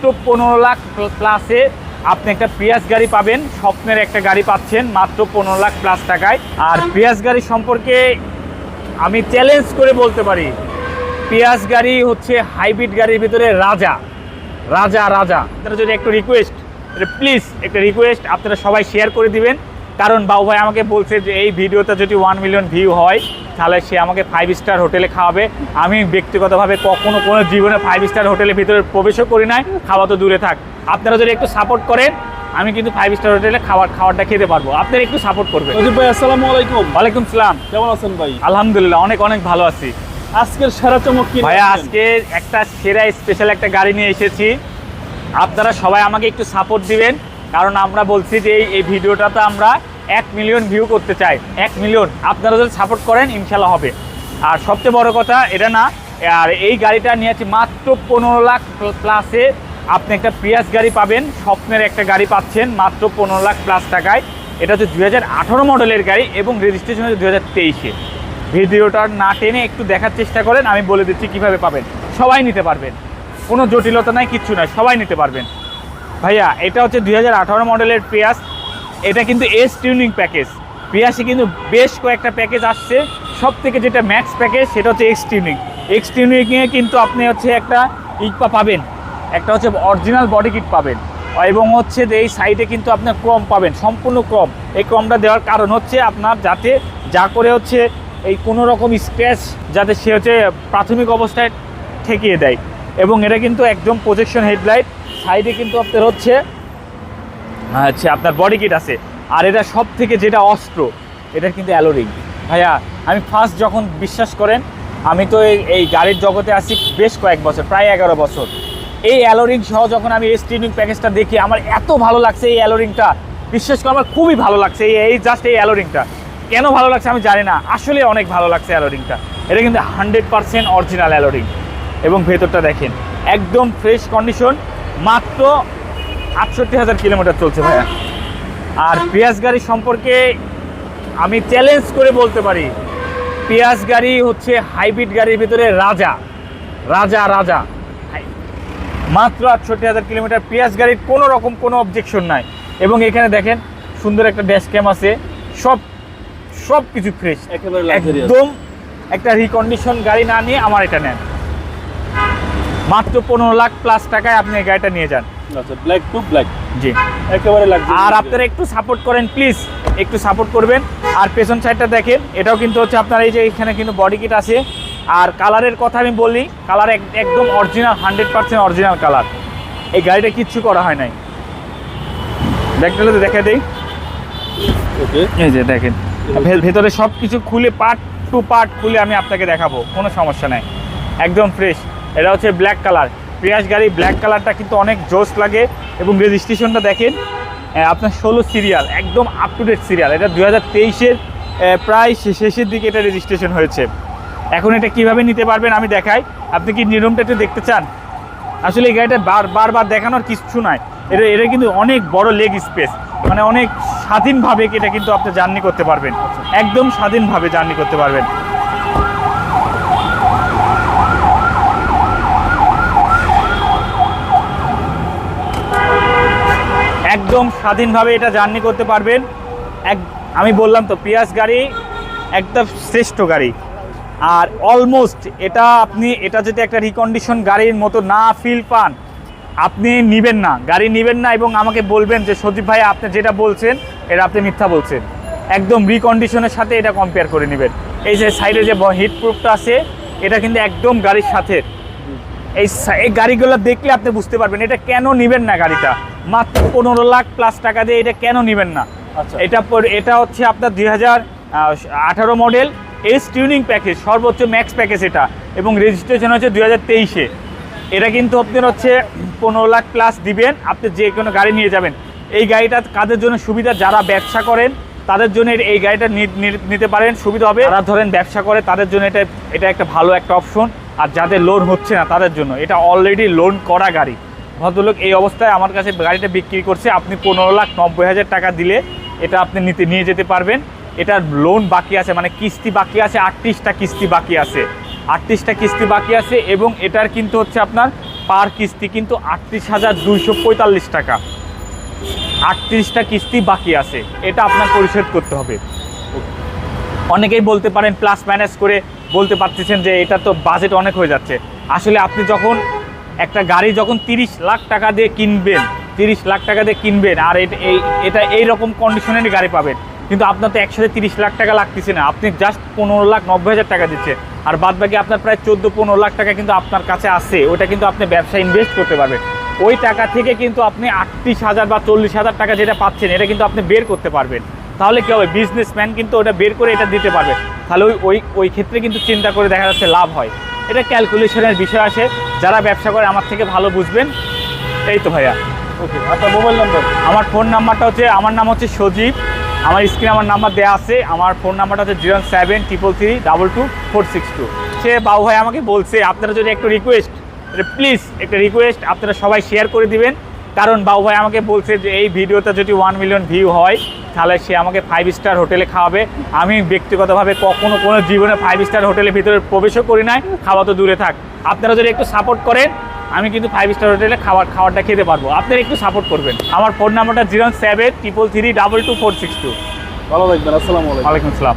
মাত্র পনেরো লাখ প্লাসে আপনি একটা প্রিয়াস গাড়ি পাবেন। স্বপ্নের একটা গাড়ি পাচ্ছেন মাত্র পনেরো লাখ প্লাস টাকায়। আর প্রিয়াস গাড়ি সম্পর্কে আমি চ্যালেঞ্জ করে বলতে পারি পিয়াস গাড়ি হচ্ছে হাইব্রিড গাড়ির ভিতরে রাজা। রাজা রাজা। আপনারা যদি একটু রিকোয়েস্ট প্লিজ একটা রিকোয়েস্ট আপনারা সবাই শেয়ার করে দিবেন। কারণ বাবু ভাই আমাকে বলছে যে এই ভিডিওতে যদি ওয়ান মিলিয়ন ভিউ হয় তাহলে সে আমাকে ফাইভ স্টার হোটেলে খাওয়াবে। আমি ব্যক্তিগতভাবে কখনো কোনো জীবনে ফাইভ স্টার হোটেলের ভিতরে প্রবেশও করি নাই খাওয়া তো দূরে থাক। আপনারা যদি একটু সাপোর্ট করেন আমি কিন্তু ফাইভ স্টার হোটেলে খাবার খাবারটা খেতে পারব। আপনারা একটু সাপোর্ট করবেন। অজিত ভাই আসসালামু আলাইকুম। ওয়ালাইকুম সালাম। কেমন আছেন ভাই? আলহামদুলিল্লাহ অনেক অনেক ভালো আছি। আজকের সেরা চমক কি নিয়ে আজকে একটা সেরা স্পেশাল একটা গাড়ি নিয়ে এসেছি। আপনারা সবাই আমাকে একটু সাপোর্ট দিবেন কারণ আমরা বলছি যে এই- এই ভিডিওটাতে আমরা এক মিলিয়ন ভিউ করতে চাই। এক মিলিয়ন আপনারা যদি সাপোর্ট করেন ইনশাল্লাহ হবে। আর সবচেয়ে বড় কথা, এটা না, আর এই গাড়িটা নিয়েছি মাত্র পনেরো লাখ প্লাসে আপনি একটা পিয়াস গাড়ি পাবেন, স্বপ্নের একটা গাড়ি পাচ্ছেন, মাত্র পনেরো লাখ প্লাস টাকায়। এটা হচ্ছে দুই হাজার আঠারো মডেলের গাড়ি এবং রেজিস্ট্রেশন হচ্ছে দু হাজার তেইশে। ভিডিওটা না টেনে একটু দেখার চেষ্টা করেন, আমি বলে দিচ্ছি কীভাবে পাবেন। সবাই নিতে পারবেন। কোনো জটিলতা নাই, কিচ্ছু নয় সবাই নিতে পারবেন। ভাইয়া, এটা হচ্ছে দুই হাজার আঠারো মডেলের পিয়াস এটা কিন্তু এস টিউনিং প্যাকেজ পিয়াসে কিন্তু বেশ কয়েকটা প্যাকেজ আসছে। সব থেকে যেটা ম্যাক্স প্যাকেজ সেটা হচ্ছে এক্স টিউনিং এক্স টিউনিংয়ে কিন্তু আপনি হচ্ছে একটা ইকপা পাবেন। একটা হচ্ছে অরিজিনাল বডি কিট পাবেন। এবং হচ্ছে যে এই সাইডে কিন্তু আপনার ক্রম পাবেন, সম্পূর্ণ ক্রম এই ক্রমটা দেওয়ার কারণ হচ্ছে আপনার যাতে যা করে হচ্ছে এই কোনো রকম স্ক্র্যাচ যাতে সে হচ্ছে প্রাথমিক অবস্থায় ঠেকিয়ে দেয়। এবং এটা কিন্তু একদম প্রজেকশন হেডলাইট সাইডে কিন্তু আপনার হচ্ছে আচ্ছা আপনার বডি কিট আছে। আর এটা সব থেকে যেটা অস্ত্র এটা কিন্তু অ্যালোরিং ভাইয়া, আমি ফার্স্ট যখন বিশ্বাস করেন, আমি তো এই এই গাড়ির জগতে আছি বেশ কয়েক বছর, প্রায় এগারো বছর। এই অ্যালোরিং সহ যখন আমি এই স্টিরিং প্যাকেজটা দেখি, আমার এত ভালো লাগছে এই অ্যালোরিংটা বিশ্বাস করে আমার খুবই ভালো লাগছে এই এই জাস্ট এই অ্যালোরিংটা কেন ভালো লাগছে আমি জানি না, আসলে অনেক ভালো লাগছে অ্যালোরিংটা এটা কিন্তু হান্ড্রেড পারসেন্ট অরিজিনাল অ্যালোরিং এবং ভেতরটা দেখেন, একদম ফ্রেশ কন্ডিশন মাত্র আটষট্টি হাজার কিলোমিটার চলছে ভাইয়া। আর পেঁয়াজ গাড়ি সম্পর্কে আমি চ্যালেঞ্জ করে বলতে পারি পেঁয়াজ গাড়ি হচ্ছে হাইব্রিড গাড়ির ভিতরে রাজা রাজা রাজা। মাত্র আটষট্টি হাজার কিলোমিটার পিয়াস গাড়ির কোনো রকম কোনো অবজেকশন নাই। এবং এখানে দেখেন সুন্দর একটা ড্যাশ ক্যাম আছে সব সব কিছু ফ্রেশ। একদম একটা রিকন্ডিশন গাড়ি না নিয়ে আমার এটা নেন। মাত্র পনেরো লাখ প্লাস টাকায় আপনি এই গাড়িটা নিয়ে যান। আচ্ছা ব্ল্যাক টু ব্ল্যাক জি। একেবারে লাগবে আর আপনারা একটু সাপোর্ট করেন প্লিজ একটু সাপোর্ট করবেন। আর পেছন সাইডটা দেখেন এটাও কিন্তু হচ্ছে আপনার এই যে এখানে কিন্তু বডি কিট আছে। আর কালারের কথা আমি বলি কালার একদম original hundred percent original colour এই গাড়িটা কিচ্ছু করা হয় নাই। ব্যাগটা তো দেখা দেই। এই যে দেখেন ভেতরে সব কিছু খুলে পার্ট টু পার্ট খুলে আমি আপনাকে দেখাবো। কোনো সমস্যা নাই। একদম ফ্রেশ এটা হচ্ছে ব্ল্যাক কালার প্রিয়াস গাড়ি ব্ল্যাক কালারটা কিন্তু অনেক জোস লাগে এবং রেজিস্ট্রেশনটা দেখেন আপনার ষোলো সিরিয়াল একদম আপ টু ডেট সিরিয়াল এটা দু হাজার প্রায় শেষের দিকে এটা রেজিস্ট্রেশন হয়েছে। এখন এটা কীভাবে নিতে পারবেন আমি দেখাই। আপনি কি নিরমটা একটু দেখতে চান? আসলে এই গাড়িটা বার বারবার দেখানোর কিছু নাই। এটা এটা কিন্তু অনেক বড় লেগ স্পেস মানে অনেক স্বাধীনভাবে এটা কিন্তু আপনি জার্নি করতে পারবেন। একদম স্বাধীনভাবে জার্নি করতে পারবেন। একদম স্বাধীনভাবে এটা জার্নি করতে পারবেন। এক আমি বললাম তো পিয়াস গাড়ি একটা শ্রেষ্ঠ গাড়ি। আর অলমোস্ট এটা আপনি, এটা যদি একটা রিকন্ডিশন গাড়ির মতো না ফিল পান, আপনি নিবেন না। গাড়ি নিবেন না এবং আমাকে বলবেন যে, সজীব ভাই, আপনি যেটা বলছেন এটা আপনি মিথ্যা বলছেন। একদম রিকন্ডিশনের সাথে এটা কম্পেয়ার করে নেবেন। এই যে সাইডে যে হিট প্রুফটা আছে, এটা কিন্তু একদম গাড়ির সাথে। এই গাড়িগুলো দেখলে আপনি বুঝতে পারবেন, এটা কেন নিবেন না গাড়িটা? মাত্র পনেরো লাখ প্লাস টাকা দিয়ে এটা কেন নিবেন না? আচ্ছা। এটা পর- এটা হচ্ছে আপনার দুই হাজার আঠারো মডেল এস টিউনিং প্যাকেজ সর্বোচ্চ ম্যাক্স প্যাকেজ এটা। এবং রেজিস্ট্রেশন হচ্ছে দুই হাজার তেইশে। এটা কিন্তু আপনার হচ্ছে পনেরো লাখ প্লাস দিবেন আপনি যে কোনো গাড়ি নিয়ে যাবেন। এই গাড়িটা কাদের জন্য সুবিধা? যারা ব্যবসা করেন তাদের জন্য এই গাড়িটা নিতে পারেন সুবিধা হবে। যারা ধরেন ব্যবসা করে তাদের জন্য এটা এটা একটা ভালো একটা অপশন আর যাদের লোন হচ্ছে না তাদের জন্য। এটা অলরেডি লোন করা গাড়ি। ভদ্রলোক এই অবস্থায় আমার কাছে গাড়িটা বিক্রি করছে। আপনি পনেরো লাখ নব্বই হাজার টাকা দিলে এটা আপনি নিতে, নিয়ে যেতে পারবেন। এটার লোন বাকি আছে মানে কিস্তি বাকি আছে, আটত্রিশটা কিস্তি বাকি আছে। আটত্রিশটা কিস্তি বাকি আছে এবং এটার কিন্তু হচ্ছে আপনার পার কিস্তি কিন্তু আটত্রিশ হাজার দুইশো পঁয়তাল্লিশ টাকা। আটত্রিশটা কিস্তি বাকি আছে, এটা আপনার পরিশোধ করতে হবে। অনেকেই বলতে পারেন প্লাস মাইনাস করে বলতে পারতেছেন যে এটা তো বাজেট অনেক হয়ে যাচ্ছে। আসলে আপনি যখন একটা গাড়ি যখন তিরিশ লাখ টাকা দিয়ে কিনবেন, তিরিশ লাখ টাকা দিয়ে কিনবেন, আর এটা এই, এটা এইরকম কন্ডিশনেরই গাড়ি পাবেন, কিন্তু আপনার তো একসাথে তিরিশ লাখ টাকা লাগতেছে না। আপনি জাস্ট পনেরো লাখ নব্বই হাজার টাকা দিচ্ছে আর বাদ বাকি আপনার প্রায় চোদ্দ পনেরো লাখ টাকা কিন্তু আপনার কাছে আছে, ওটা কিন্তু আপনি ব্যবসায় ইনভেস্ট করতে পারবেন। ওই টাকা থেকে কিন্তু আপনি আটত্রিশ হাজার বা চল্লিশ হাজার টাকা যেটা পাচ্ছেন, এটা কিন্তু আপনি বের করতে পারবেন। তাহলে কী হবে? বিজনেসম্যান কিন্তু ওটা বের করে এটা দিতে পারবে। তাহলে ওই ওই ক্ষেত্রে কিন্তু চিন্তা করে দেখা যাচ্ছে লাভ হয়। এটা ক্যালকুলেশনের বিষয় আসে। যারা ব্যবসা করে আমার থেকে ভালো বুঝবেন। এই তো ভাইয়া। ওকে আপনার মোবাইল নাম্বার আমার ফোন নাম্বারটা হচ্ছে আমার নাম হচ্ছে সজীব। আমার স্ক্রিনে আমার নাম্বার দেওয়া আছে। আমার ফোন নাম্বারটা হচ্ছে zero seven triple three double two four six two সে বাবু ভাই আমাকে বলছে আপনারা যদি একটু রিকোয়েস্ট প্লিজ একটা রিকোয়েস্ট আপনারা সবাই শেয়ার করে দিবেন। কারণ বাবু ভাই আমাকে বলছে যে এই ভিডিওতে যদি ওয়ান মিলিয়ন ভিউ হয় তাহলে সে আমাকে ফাইভ স্টার হোটেলে খাওয়াবে। আমি ব্যক্তিগতভাবে কখনো কোনো জীবনে ফাইভ স্টার হোটেলের ভিতরে প্রবেশও করি নাই খাওয়া তো দূরে থাক। আপনারা যদি একটু সাপোর্ট করেন আমি কিন্তু ফাইভ স্টার হোটেলে খাবার খাবারটা খেতে পারব। আপনারা একটু সাপোর্ট করবেন। আমার ফোন নাম্বারটা zero seven triple three double two four six two ভালো থাকবেন আসসালামু আলাইকুম। আসসালাম।